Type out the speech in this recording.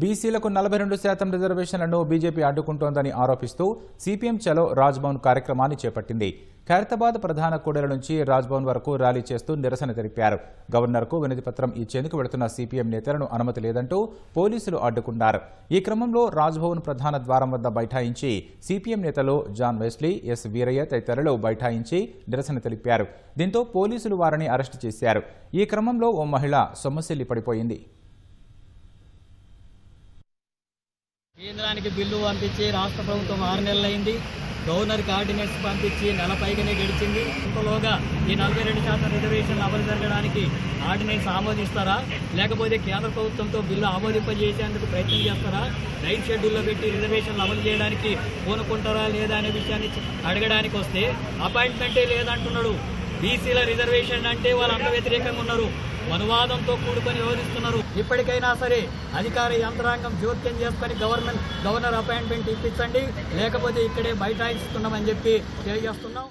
బీసీలకు నలభై రెండు శాతం రిజర్వేషన్లను బీజేపీ అడ్డుకుంటోందని ఆరోపిస్తూ సిపిఎం చలో రాజ్భవన్ కార్యక్రమాన్ని చేపట్టింది. ఖైరతాబాద్ ప్రధాన కూడల నుంచి రాజ్భవన్ వరకు ర్యాలీ చేస్తూ నిరసన తెలిపారు. గవర్నర్కు వినతిపత్రం ఇచ్చేందుకు వెళుతున్న సిపిఎం నేతలను అనుమతి లేదంటూ పోలీసులు అడ్డుకున్నారు. ఈ క్రమంలో రాజ్భవన్ ప్రధాన ద్వారం వద్ద బైఠాయించి సిపిఎం నేతలు జాన్ వెస్లీ ఎస్ వీరయ్య తదితరులు బైఠాయించి నిరసన తెలిపారు. దీంతో పోలీసులు వారిని అరెస్టు చేశారు. ఈ క్రమంలో ఓ మహిళ సొమ్మసిల్లి పడిపోయింది. కేంద్రానికి బిల్లు పంపించి రాష్ట్ర ప్రభుత్వం ఆరు నెలలైంది. గవర్నర్కి కార్డినేట్స్ పంపించి నెల పైగానే గడిచింది. ఇంతలోగా ఈ నలభై రెండు శాతం రిజర్వేషన్ అమలు జరగడానికి ఆర్డినెన్స్ ఆమోదిస్తారా? లేకపోతే కేంద్ర ప్రభుత్వంతో బిల్లు ఆమోదింపజేసేందుకు ప్రయత్నం చేస్తారా? రైట్ షెడ్యూల్లో పెట్టి రిజర్వేషన్లు అమలు చేయడానికి కోనుకుంటారా లేదా అనే విషయాన్ని అడగడానికి వస్తే అపాయింట్మెంటే లేదంటున్నాడు బీసీల రిజర్వేషన్ అంటే వాళ్ళందరూ వ్యతిరేకంగా ఉన్నారు. మనువాదంతో కూడుకొని వివరిస్తున్నారు ఇప్పటికైనా సరే అధికార యంత్రాంగం జోక్యం చేసుకొని గవర్నమెంట్ గవర్నర్ అపాయింట్మెంట్ ఇప్పించండి. లేకపోతే ఇక్కడే బైఠాయిస్తున్నామని చెప్పి తెలియజేస్తున్నాం.